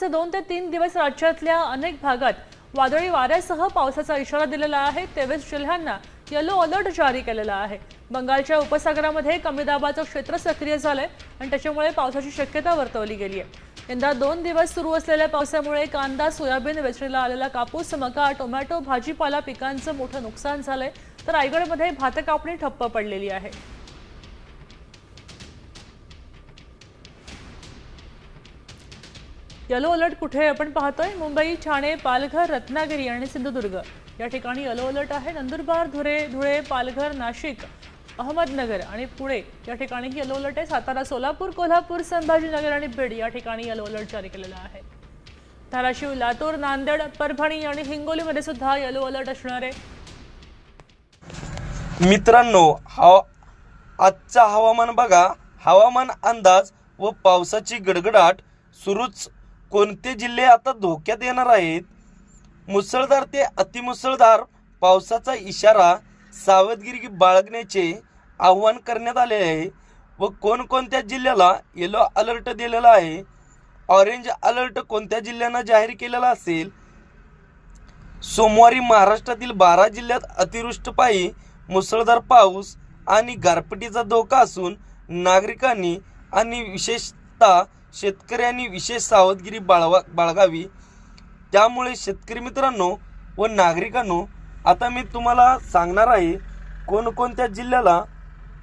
पुढचे दोन ते तीन दिवस राज्यातल्या अनेक भागात वादळी वाऱ्यासह पावसाचा इशारा दिलेला आहे. तेवीस जिल्ह्यांना येलो अलर्ट जारी केलेला आहे. बंगालच्या उपसागरामध्ये कमी दाबाचं क्षेत्र सक्रिय झालंय आणि त्याच्यामुळे पावसाची शक्यता वर्तवली गेली आहे. यंदा दोन दिवस सुरू असलेल्या पावसामुळे कांदा सोयाबीन वेचणीला आलेला कापूस मका टोमॅटो भाजीपाला पिकांचं मोठं नुकसान झालंय. तर रायगडमध्ये भात कापणी ठप्प पडलेली आहे. यलो अलर्ट कुठे आपण पाहतोय मुंबई ठाणे पालघर रत्नागिरी आणि सिंधुदुर्ग. या ठिकाणी येलो अलर्ट आहे. नंदुरबार धुळे धुळे पालघर नाशिक अहमदनगर आणि पुणे या ठिकाणी येलो अलर्ट आहे. सातारा सोलापूर कोल्हापूर संभाजीनगर आणि बीड या ठिकाणी येलो अलर्ट जारी केलेला आहे. धाराशिव लातूर नांदेड परभणी आणि हिंगोलीमध्ये सुद्धा यलो अलर्ट असणार आहे. मित्रांनो हा आजचा हवामान बघा. हवामान अंदाज व पावसाची गडगडाट सुरूच कोणते जिल्हे आता धोक्यात येणार आहेत? मुसळधार ते अतिमुसळधार पावसाचा इशारा सावधगिरी बाळगण्याचे आवाहन करण्यात आले आहे व कोणकोणत्या जिल्ह्याला येलो अलर्ट दिलेला आहे? ऑरेंज अलर्ट कोणत्या जिल्ह्यांना जाहीर केलेला असेल? सोमवारी महाराष्ट्रातील बारा जिल्ह्यात अतिवृष्टीपायी मुसळधार पाऊस आणि गारपिटीचा धोका असून नागरिकांनी आणि विशेष आता शेतकऱ्यांनी विशेष सावधगिरी बाळवा बाळगावी. त्यामुळे शेतकरी मित्रांनो व नागरिकांनो आता मी तुम्हाला सांगणार आहे कोणकोणत्या जिल्ह्याला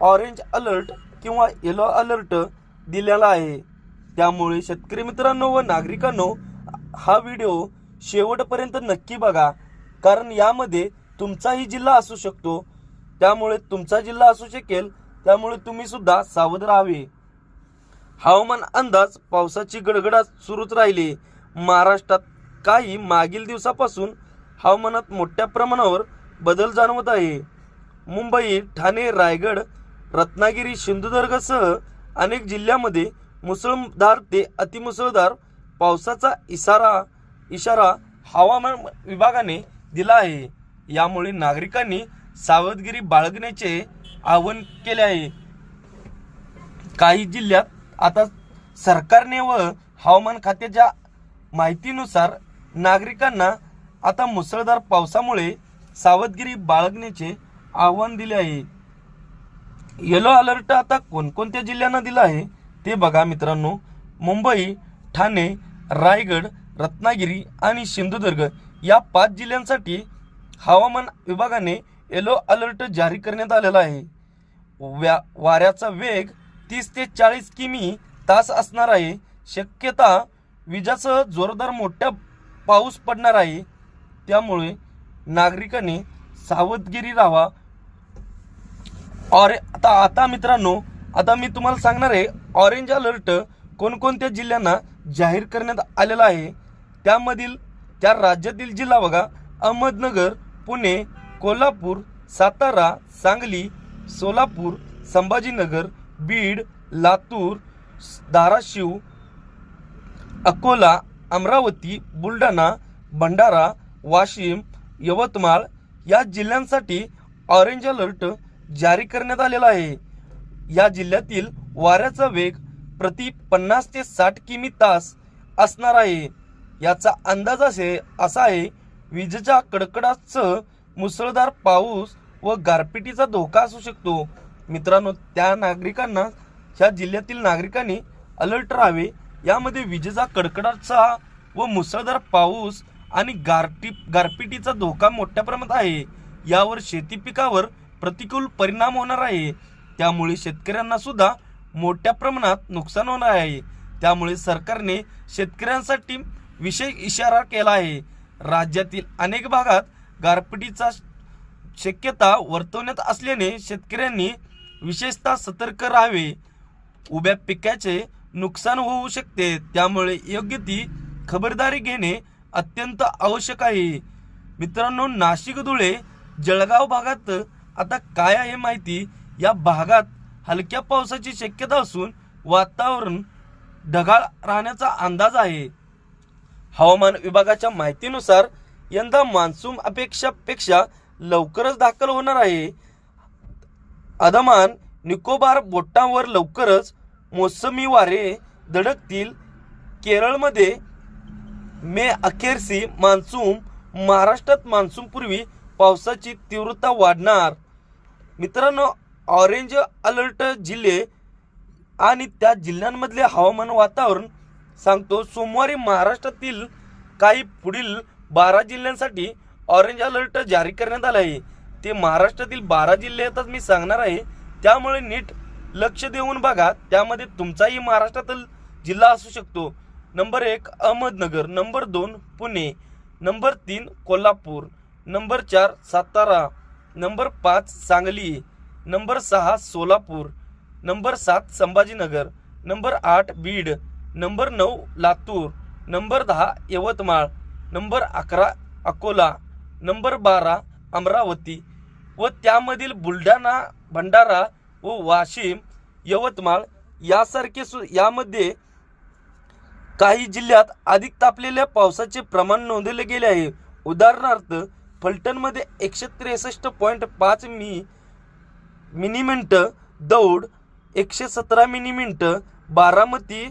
ऑरेंज अलर्ट किंवा येलो अलर्ट दिलेला आहे. त्यामुळे शेतकरी मित्रांनो व नागरिकांनो हा व्हिडिओ शेवटपर्यंत नक्की बघा. कारण यामध्ये तुमचाही जिल्हा असू शकतो. त्यामुळे तुमचा जिल्हा असू शकेल. त्यामुळे तुम्ही सुद्धा सावध राहावे. हवामान अंदाज पावसाची गडगडाट सुरूच राहिली. महाराष्ट्रात काही मागील दिवसापासून हवामानात मोठ्या प्रमाणावर बदल जाणवत आहे. मुंबई ठाणे रायगड रत्नागिरी सिंधुदुर्गसह अनेक जिल्ह्यामध्ये मुसळधार ते अतिमुसळधार पावसाचा इशारा इशारा हवामान विभागाने दिला आहे. यामुळे नागरिकांनी सावधगिरी बाळगण्याचे आवाहन केले आहे. काही जिल्ह्यात आता सरकारने व हवामान खात्याच्या माहितीनुसार नागरिकांना आता मुसळधार पावसामुळे सावधगिरी बाळगण्याचे आव्हान दिले आहे. येलो अलर्ट आता कोणकोणत्या जिल्ह्यांना दिला आहे ते बघा मित्रांनो. मुंबई ठाणे रायगड रत्नागिरी आणि सिंधुदुर्ग या पाच जिल्ह्यांसाठी हवामान विभागाने येलो अलर्ट जारी करण्यात आलेला आहे. व्या वाऱ्याचा वेग तीस ते चाळीस किमी तास असणार आहे. शक्यता विजासह जोरदार मोठ्या पाऊस पडणार आहे. त्यामुळे नागरिकांनी सावधगिरी राहावा. ऑरे आता आता मित्रांनो आता मी तुम्हाला सांगणार आहे ऑरेंज अलर्ट कोणकोणत्या जिल्ह्यांना जाहीर करण्यात आलेला आहे. त्यामधील त्या राज्यातील जिल्हा बघा. अहमदनगर पुणे कोल्हापूर सातारा सांगली सोलापूर संभाजीनगर बीड लातूर धाराशिव अकोला अमरावती बुलढाणा भंडारा वाशिम यवतमाळ या जिल्ह्यांसाठी ऑरेंज अलर्ट जारी करण्यात आलेला आहे. या जिल्ह्यातील वाऱ्याचा वेग प्रति पन्नास ते साठ किमी तास असणार आहे. याचा अंदाज असे असा आहे विजेच्या कडकडासह मुसळधार पाऊस व गारपिटीचा धोका असू शकतो. मित्रांनो त्या नागरिकांना ह्या जिल्ह्यातील नागरिकांनी अलर्ट राहावे. यामध्ये विजेचा कडकडाटचा व मुसळधार पाऊस आणि गारटी गारपिटीचा धोका मोठ्या प्रमाणात आहे. यावर शेती पिकावर प्रतिकूल परिणाम होणार आहे. त्यामुळे शेतकऱ्यांना सुद्धा मोठ्या प्रमाणात नुकसान होणार आहे. त्यामुळे सरकारने शेतकऱ्यांसाठी विशेष इशारा केला आहे. राज्यातील अनेक भागात गारपिटीचा शक्यता वर्तवण्यात असल्याने शेतकऱ्यांनी विशेषतः सतर्क राहावे. उभ्या पिकाचे नुकसान होऊ शकते. त्यामुळे योग्य ती खबरदारी घेणे अत्यंत आवश्यक आहे. मित्रांनो नाशिक धुळे जळगाव भागात आता काय आहे माहिती? या भागात हलक्या पावसाची शक्यता असून वातावरण ढगाळ राहण्याचा अंदाज आहे. हवामान विभागाच्या माहितीनुसार यंदा मान्सून अपेक्षापेक्षा लवकरच दाखल होणार आहे. अदमान निकोबार बोटांवर लवकरच मोसमी वारे धडकतील. केरळमध्ये मे अखेरसी मान्सून महाराष्ट्रात मान्सूनपूर्वी पावसाची तीव्रता वाढणार. मित्रांनो ऑरेंज अलर्ट जिल्हे आणि त्या जिल्ह्यांमधले हवामान वातावरण सांगतो. सोमवारी महाराष्ट्रातील काही पुढील बारा जिल्ह्यांसाठी ऑरेंज अलर्ट जारी करण्यात आला आहे. ते महाराष्ट्रातील बारा जिल्ह्यातच मी सांगणार आहे. त्यामुळे नीट लक्ष देऊन बघा. त्यामध्ये तुमचाही महाराष्ट्रातील जिल्हा असू शकतो. नंबर एक अहमदनगर. नंबर दोन पुणे. नंबर तीन कोल्हापूर. नंबर चार सातारा. नंबर पाच सांगली. नंबर सहा सोलापूर. नंबर सात संभाजीनगर. नंबर आठ बीड. नंबर नऊ लातूर. नंबर दहा यवतमाळ. नंबर अकरा अकोला. नंबर बारा अमरावती व त्यामधील बुलढाणा भंडारा व वाशिम यवतमाळ यासारखे सु यामध्ये काही जिल्ह्यात अधिक तापलेल्या पावसाचे प्रमाण नोंदवले गेले आहे. उदाहरणार्थ फलटणमध्ये एकशे त्रेसष्ट पॉईंट पाच मी मिनिमिंट दौड एकशे सतरा मिनिमिंट बारामती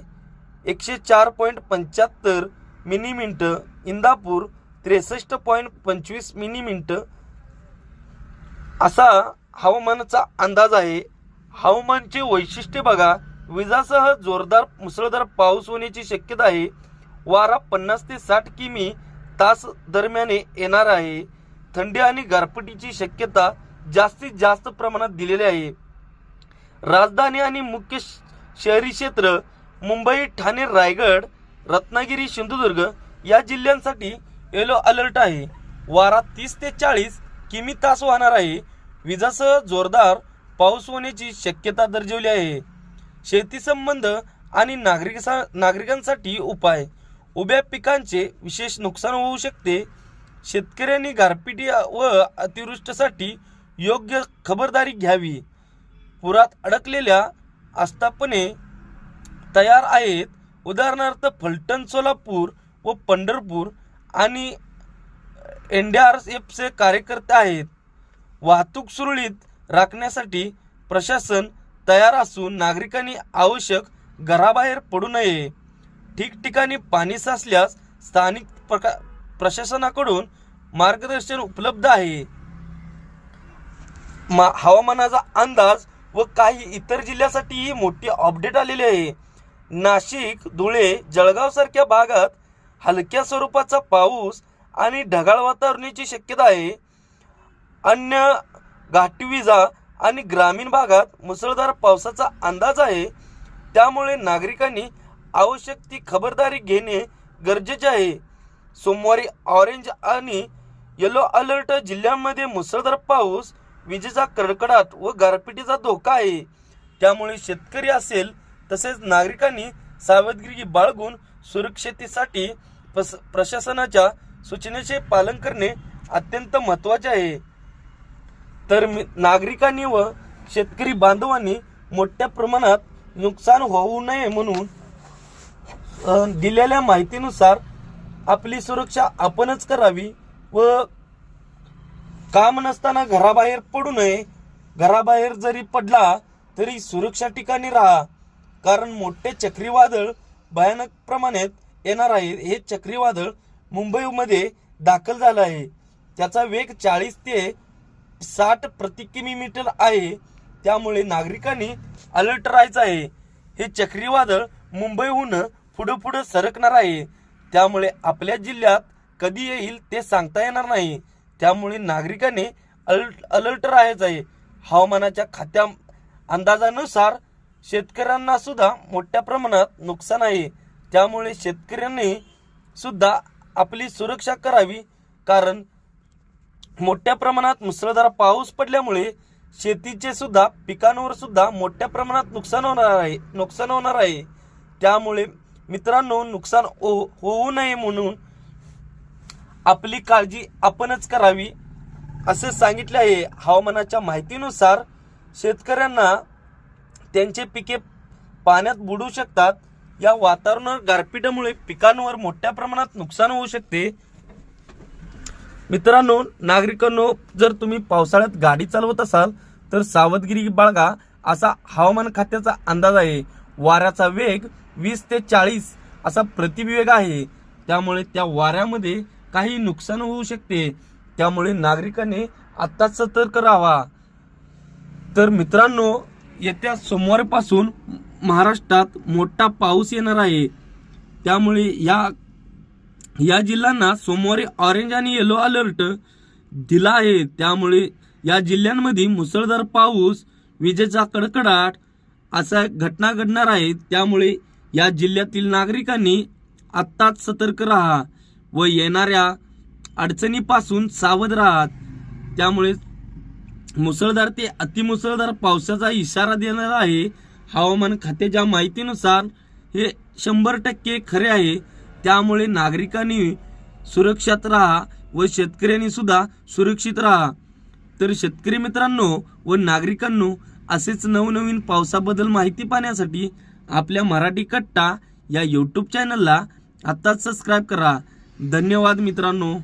एकशे चार पॉईंट पंच्याहत्तर मिनिमिंट इंदापूर त्रेसष्ट पॉईंट पंचवीस मिनिमिंट असा हवामानाचा अंदाज आहे. हवामानचे वैशिष्ट्य बघा. विजासह जोरदार मुसळधार पाऊस होण्याची शक्यता आहे. वारा पन्नास ते साठ किमी तास दरम्यान येणार आहे. थंडी आणि गारपिटीची शक्यता जास्तीत जास्त प्रमाणात दिलेली आहे. राजधानी आणि मुख्य शहरी क्षेत्र मुंबई ठाणे रायगड रत्नागिरी सिंधुदुर्ग या जिल्ह्यांसाठी येलो अलर्ट आहे. वारा तीस ते चाळीस किमी तास वाहणार आहे. विजासह जोरदार पाऊस होण्याची शक्यता दर्शवली आहे. शेती संबंध आणि नागरिकसा नागरिकांसाठी उपाय. उभ्या पिकांचे विशेष नुकसान होऊ शकते. शेतकऱ्यांनी गारपिटी व अतिवृष्टीसाठी योग्य खबरदारी घ्यावी. पुरात अडकलेल्या आस्थापने तयार आहेत. उदाहरणार्थ फलटण सोलापूर व पंढरपूर आणि एन डी आर एफचे कार्यकर्ते आहेत. वाहतूक सुरळीत राखण्यासाठी प्रशासन तयार असून नागरिकांनी आवश्यक घराबाहेर पडू नये. ठिकठिकाणी पाणी साचल्यास स्थानिक प्रका प्रशासनाकडून मार्गदर्शन उपलब्ध आहे. मा हवामानाचा अंदाज व काही इतर जिल्ह्यासाठीही मोठी अपडेट आलेली आहे. नाशिक धुळे जळगावसारख्या भागात हलक्या स्वरूपाचा पाऊस आणि ढगाळ वातावरणाची शक्यता आहे. अन्य घाटी विजा आणि ग्रामीण भागात मुसळधार पावसाचा अंदाज आहे. त्यामुळे नागरिकांनी आवश्यक ती खबरदारी घेणे गरजेचे आहे. सोमवारी ऑरेंज आणि येलो अलर्ट जिल्ह्यांमध्ये मुसळधार पाऊस विजेचा कडकडाट व गारपिटीचा धोका आहे. त्यामुळे शेतकरी असेल तसेच नागरिकांनी सावधगिरी बाळगून सुरक्षितेसाठी प्रस प्रशासनाच्या सूचनेचे पालन करणे अत्यंत महत्त्वाचे आहे. तर नागरिकांनी व शेतकरी बांधवांनी मोठ्या प्रमाणात नुकसान होऊ नये म्हणून दिलेल्या माहितीनुसार आपली सुरक्षा आपणच करावी व काम नसताना घराबाहेर पडू नये. घराबाहेर जरी पडला तरी सुरक्षा ठिकाणी राहा. कारण मोठे चक्रीवादळ भयानक प्रमाणात येणार आहे. हे चक्रीवादळ मुंबईमध्ये दाखल झाला आहे. त्याचा वेग चाळीस ते साठ प्रति किलोमीटर आहे. त्यामुळे नागरिकांनी अलर्ट राहायचं आहे. हे चक्रीवादळ मुंबईहून पुढं पुढं सरकणार आहे. त्यामुळे आपल्या जिल्ह्यात कधी येईल ते सांगता येणार नाही. त्यामुळे नागरिकांनी अलर्ट अलर्ट राहायचं आहे. हवामानाच्या खात्या अंदाजानुसार शेतकऱ्यांना सुद्धा मोठ्या प्रमाणात नुकसान आहे. त्यामुळे शेतकऱ्यांनी सुद्धा आपली सुरक्षा करावी. कारण मोठ्या प्रमाणात मुसळधार पाऊस पडल्यामुळे शेतीचे सुद्धा पिकांवर सुद्धा मोठ्या प्रमाणात नुकसान होणार आहे नुकसान होणार आहे. त्यामुळे मित्रांनो नुकसान हो- होऊ नये म्हणून आपली काळजी आपणच करावी असे सांगितले आहे हवामानाच्या माहितीनुसार शेतकऱ्यांना त्यांचे पिके पाण्यात बुडू शकतात. या वातावरण गारपिटामुळे पिकांवर मोठ्या प्रमाणात नुकसान होऊ शकते. मित्रांनो नागरिकांनो जर तुम्ही पावसाळ्यात गाडी चालवत असाल तर सावधगिरी बाळगा. असा हवामान खात्याचा अंदाज आहे. वाऱ्याचा वेग वीस ते चाळीस असा प्रतिवेग आहे. त्यामुळे त्या वाऱ्यामध्ये काही नुकसान होऊ शकते. त्यामुळे नागरिकांनी आत्ताच सतर्क राहावा. तर मित्रांनो येत्या सोमवारपासून महाराष्ट्रात मोठा पाऊस येणार आहे. त्यामुळे या या जिल्ह्यांना सोमवारी ऑरेंज आणि येलो अलर्ट दिला आहे. त्यामुळे या जिल्ह्यांमध्ये मुसळधार पाऊस विजेचा कडकडाट असा घटना घडणार आहे. त्यामुळे या जिल्ह्यातील नागरिकांनी आत्ताच सतर्क राहा व येणाऱ्या अडचणीपासून सावध राहा. त्यामुळे मुसळधार ते अतिमुसळधार पावसाचा इशारा देणार आहे. हवामान खात्याच्या माहितीनुसार हे शंभर टक्के खरे आहे. त्यामुळे नागरिकांनी सुरक्षित राहा व शेतकऱ्यांनी सुद्धा सुरक्षित राहा. तर शेतकरी मित्रांनो व नागरिकांनो असेच नवनवीन पावसाबद्दल माहिती पाहण्यासाठी आपल्या मराठी कट्टा या यूट्यूब चॅनलला आत्ताच सबस्क्राईब करा. धन्यवाद मित्रांनो.